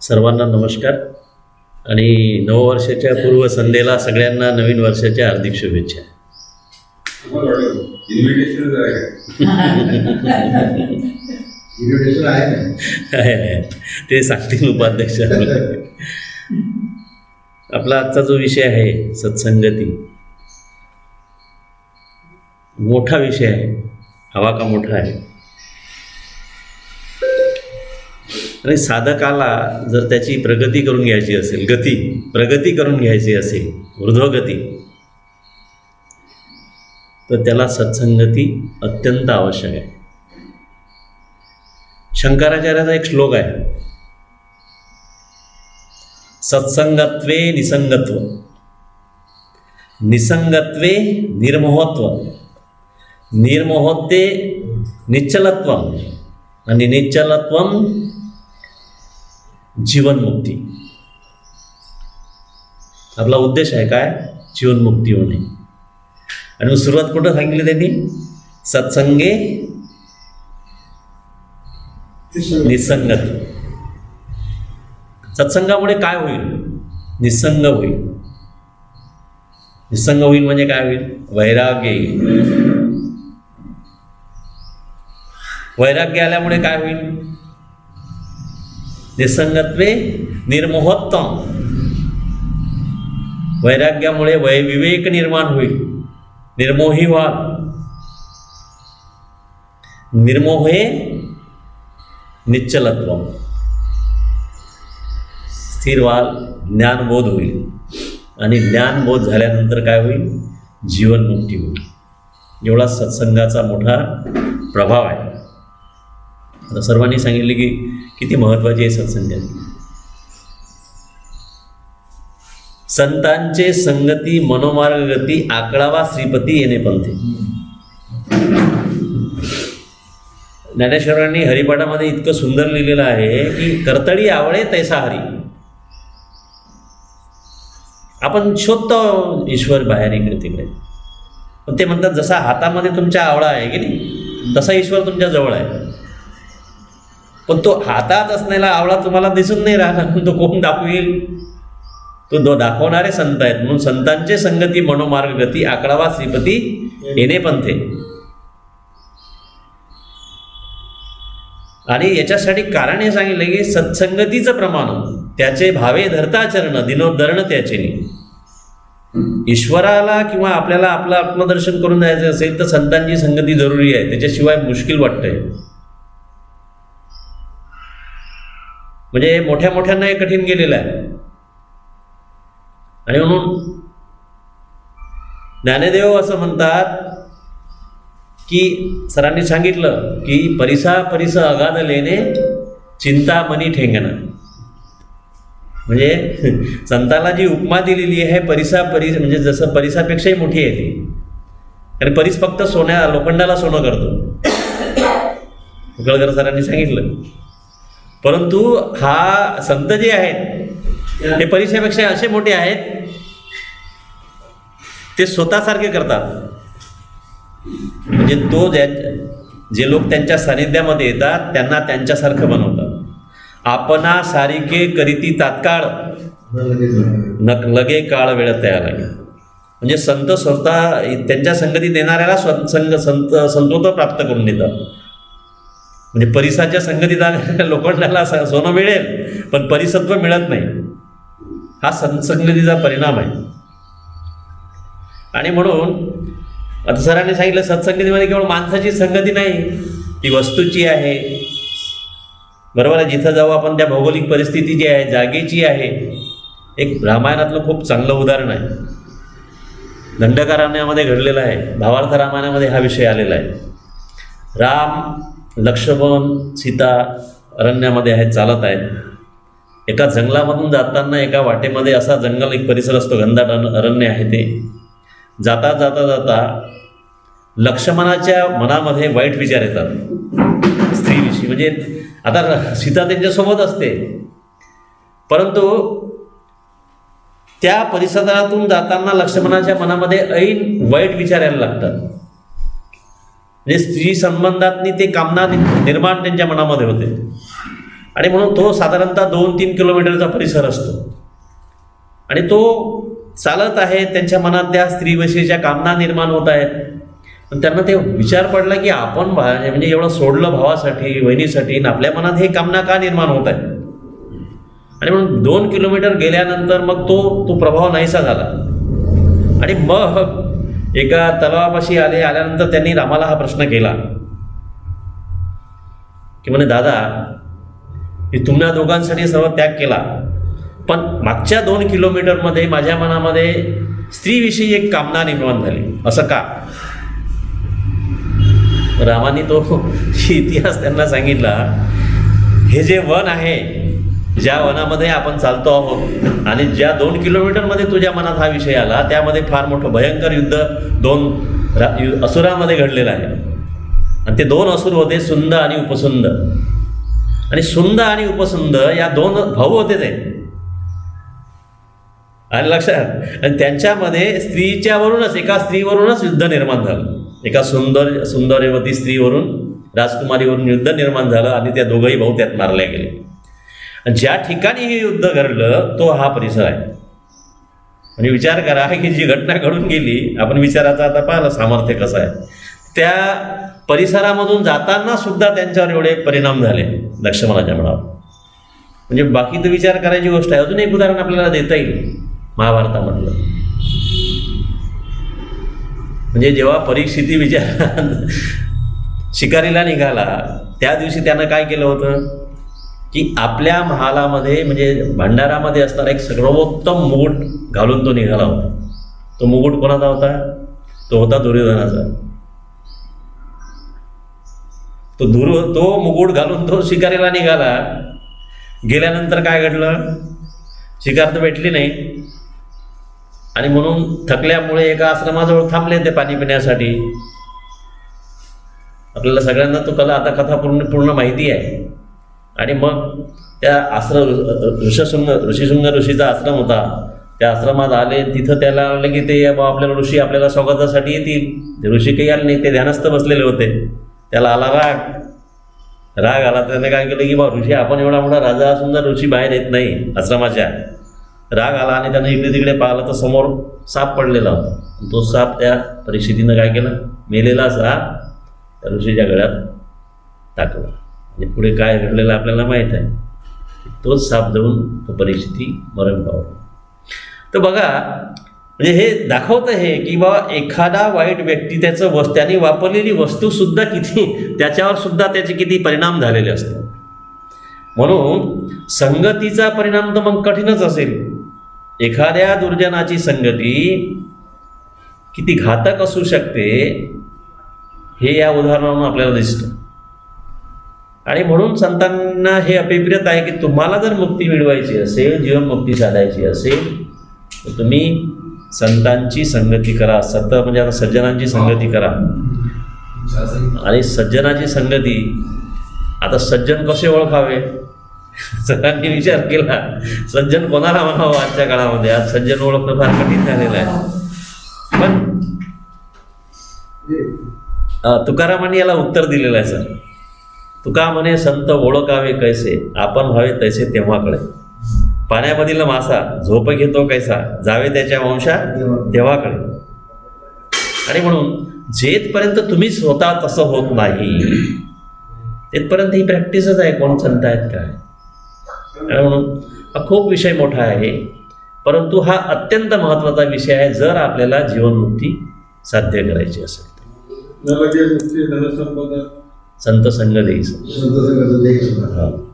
सर्वांना नमस्कार. आणि नववर्षाच्या पूर्वसंध्येला सगळ्यांना नवीन वर्षाच्या हार्दिक शुभेच्छा. आहे आहे. ते सांगतील उपाध्यक्ष. आपला आजचा जो विषय आहे सत्संगती. मोठा विषय आहे. हवा का मोठा आहे? आणि साधकाला जर त्याची प्रगती करून घ्यायची असेल गती प्रगती करून घ्यायची असेल ऊर्ध्वगती तर त्याला सत्संगती अत्यंत आवश्यक आहे. शंकराचार्याचा एक श्लोक आहे. सत्संगत्वे निसंगत्व. निसंगत्वे निर्मोहत्व. निर्मोहत्वे निश्चलत्व आणि निश्चलत्व जीवनमुक्ती. आपला उद्देश आहे काय? जीवनमुक्ती होणे. आणि मग सुरुवात कुठं सांगितली त्यांनी? सत्संगे निसंगत. सत्संगामुळे काय होईल? निसंग होईल. निसंग होईल म्हणजे काय होईल? वैराग्य येईल. वैराग्य आल्यामुळे काय होईल? निसंगत्वे निर्मोहोत्तम. वैराग्यामुळे वै विवेक निर्माण होईल. निर्मोही व्हाल निर्मोहे निश्चलत्व. स्थिर व्हाल ज्ञानबोध होईल. आणि ज्ञानबोध झाल्यानंतर काय होईल? जीवनमुक्ती होईल. एवढा सत्संगाचा मोठा प्रभाव आहे. आता सर्वांनी सांगितले की किती महत्त्वाची आहे सत्संगाची संतांचे संगती मनोमार्ग गती आकळावा श्रीपती येणे पंथे. ज्ञानेश्वरांनी हरिपाठामध्ये इतकं सुंदर लिहिलेलं आहे की कर्तळी आवळे तैसा हरी. आपण शोधतो ईश्वर बाहेर इकडे तिकडे. पण ते म्हणतात जसा हातामध्ये तुमच्या आवळा आहे की नाही तसा ईश्वर तुमच्या जवळ आहे. पण तो हातात असलेला आवळा तुम्हाला दिसून नाही राहिला. तो कोण दाखवेल? तो दो दाखवणारे संत आहेत. म्हणून संतांचे संगती मनोमार्ग गती आकडावा श्रीपती येणे पंथे आणि याच्यासाठी कारण हे सांगितलं की सत्संगतीचं प्रमाण त्याचे भावे धरता चरण दिनोद्धरण त्याचे ईश्वराला किंवा आपल्याला आपलं आत्मदर्शन करून जायचं असेल तर संतांची संगती जरुरी आहे. त्याच्याशिवाय मुश्किल वाटतंय. म्हणजे मोठ्या मोठ्यांना हे कठीण गेलेलं आहे. आणि म्हणून ज्ञानदेव असं म्हणतात की सरांनी सांगितलं की परिसा परिस अगाध लेणे चिंतामणी ठेंगण. म्हणजे संताला जी उपमा दिलेली आहे परिसा परिस म्हणजे जसं परिसापेक्षाही मोठी आहे ती. कारण परिस फक्त सोन्या लोखंडाला सोनं करतो. उकळकर सरांनी सांगितलं. परंतु हा संत जे आहेत ते परीक्षेपेक्षा असे मोठे आहेत ते स्वतःसारखे करतात. म्हणजे तो ज्या जे लोक त्यांच्या सानिध्यामध्ये येतात त्यांना त्यांच्यासारखं बनवतात. आपणा सारिके करीती तात्काळ नक लगे काळ वेळ तयार आहे. म्हणजे संत स्वतः त्यांच्या संगतीत येणाऱ्याला स्व संग संत संतोत प्राप्त करून देतात. म्हणजे परिसाच्या संगतीत आलेल्या लोखंडाला स- सोनं मिळेल पण परिसत्व मिळत नाही. हा संसंगतीचा परिणाम आहे. आणि म्हणून आता सरांनी सांगितलं सत्संगतीमध्ये केवळ माणसाची संगती नाही ती वस्तूची आहे. बरोबर आहे जिथं जाऊ आपण त्या भौगोलिक परिस्थिती जी आहे जागेची आहे एक रामायणातलं खूप चांगलं उदाहरण आहे. दंडकारण्यामध्ये घडलेलं आहे भावार्थ रामायणामध्ये हा विषय आलेला आहे. राम लक्ष्मण सीता अरण्यामध्ये आहेत चालत आहेत. एका जंगलामधून जाताना एका वाटेमध्ये असा जंगल एक परिसर असतो घनदाट अरण्य आहे ते. जाता जाता जाता लक्ष्मणाच्या मनामध्ये वाईट विचार येतात. स्त्रीविषयी म्हणजे आता सीता त्यांच्यासोबत असते. परंतु त्या परिसरातून जाताना लक्ष्मणाच्या मनामध्ये ऐन वाईट विचार यायला लागतात. म्हणजे स्त्री संबंधातनी ते कामना निर्माण त्यांच्या मनामध्ये होते. आणि म्हणून तो साधारणतः दोन तीन किलोमीटरचा परिसर असतो. आणि तो चालत आहे त्यांच्या मनात त्या स्त्रीविषयीच्या कामना निर्माण होत आहेत. पण त्यांना ते विचार पडला की आपण म्हणजे एवढं सोडलं भावासाठी वहिनीसाठी आणि आपल्या मनात हे कामना का निर्माण होत आहे आणि म्हणून दोन किलोमीटर गेल्यानंतर मग तो तो प्रभाव नाहीसा झाला. आणि मग एका तलावापाशी आले आल्यानंतर त्यांनी रामाला हा प्रश्न केला. की म्हणे दादा मी तुम्हा दोघांसाठी सर्व त्याग केला. पण मागच्या दोन किलोमीटरमध्ये माझ्या मनामध्ये स्त्रीविषयी एक कामना निर्माण झाली. असं का? रामाने तो इतिहास त्यांना सांगितला हे जे वन आहे ज्या वनामध्ये आपण चालतो आहोत आणि ज्या दोन किलोमीटरमध्ये तुझ्या मनात हा विषय आला त्यामध्ये फार मोठं भयंकर युद्ध दोन यु- असुरामध्ये घडलेलं आहे. आणि ते दोन असुर होते सुंद आणि उपसुंद. आणि सुंद आणि उपसुंद या दोन भाऊ होते ते. आणि लक्षात आणि त्यांच्यामध्ये स्त्रीच्यावरूनच एका स्त्रीवरूनच युद्ध निर्माण झालं. एका सुंदर सुंदरवती स्त्रीवरून राजकुमारीवरून युद्ध निर्माण झालं आणि त्या दोघंही भाऊ त्यात मारल्या गेले. ज्या ठिकाणी हे युद्ध घडलं तो हा परिसर आहे. म्हणजे विचार करा की जी घटना घडून गेली आपण विचाराचा आता पाहिलं सामर्थ्य कसं आहे. त्या परिसरामधून जाताना सुद्धा त्यांच्यावर एवढे परिणाम झाले लक्ष्मणाच्या मनावर. म्हणजे बाकी तर विचार करायची गोष्ट आहे. अजून एक उदाहरण आपल्याला देता येईल महाभारतामधलं. म्हणजे जेव्हा परिस्थिती विचार शिकारीला निघाला त्या दिवशी त्यानं काय केलं होतं? की आपल्या महालामध्ये म्हणजे भंडारामध्ये असणारा एक सर्वोत्तम मुकुट घालून तो निघाला होता. तो मुकुट कोणाचा होता? तो होता दुर्योधनाचा. तो दुर तो मुकुट घालून तो शिकारीला निघाला. गेल्यानंतर काय घडलं? शिकार तर भेटली नाही. आणि म्हणून थकल्यामुळे एका आश्रमाजवळ थांबले ते पाणी पिण्यासाठी. आपल्याला सगळ्यांना तो कला आता कथा पूर्ण पूर्ण माहिती आहे. आणि मग त्या आश्रम ऋषशृंग ऋषीशृंग ऋषीचा आश्रम होता. त्या आश्रमात आले तिथं त्याला आलं की ते आपल्याला ऋषी आपल्याला स्वागतासाठी येतील. ते ऋषी काही आले नाही ते ध्यानस्थ बसलेले होते. त्याला आला राग. राग आला त्याने काय केलं की बा ऋषी आपण एवढा मोठा राजा असून जर ऋषी बाहेर येत नाही आश्रमाच्या. राग आला आणि त्यानं इकडे तिकडे पाहिलं तर समोर साप पडलेला होता. तो साप त्या परिस्थितीनं काय केलं? मेलेला साप त्या ऋषीच्या गळ्यात टाकला. म्हणजे पुढे काय घडलेलं आपल्याला माहीत आहे. तोच साप जाऊन तो परिस्थिती मरण पावला तर बघा म्हणजे हे दाखवतं हे की बाबा एखादा वाईट व्यक्ती त्याचं वस् त्याने वापरलेली वस्तूसुद्धा किती त्याच्यावर सुद्धा त्याचे किती परिणाम झालेले असतात. म्हणून संगतीचा परिणाम तर मग कठीणच असेल. एखाद्या दुर्जनाची संगती किती घातक असू शकते हे या उदाहरणावरून आपल्याला दिसतं. आणि म्हणून संतांना हे अभिप्रेत आहे की तुम्हाला जर मुक्ती मिळवायची असेल जीवनमुक्ती साधायची असेल तर तुम्ही संतांची संगती करा सत म्हणजे आता सज्जनांची संगती करा. आणि सज्जनाची संगती आता सज्जन कसे ओळखावे? सरांनी विचार केला सज्जन कोणाला म्हणावं आजच्या काळामध्ये? आज सज्जन ओळखणं फार कठीण झालेलं आहे. पण तुकारामांनी याला उत्तर दिलेलं आहे सर. तुका म्हणे संत ओळखावे कैसे? आपण व्हावे तैसे तेव्हा कळे पाण्यामधील मासा झोप घेतो कैसा? जावे त्याच्या वंशा तेव्हा कळे आणि म्हणून जेथपर्यंत तुम्ही स्वतः तसं होत नाही तिथपर्यंत ही प्रॅक्टिसच आहे कोण संत आहेत काय? आणि म्हणून हा खूप विषय मोठा आहे. परंतु हा अत्यंत महत्त्वाचा विषय आहे जर आपल्याला जीवनमुक्ती साध्य करायची असेल तर. न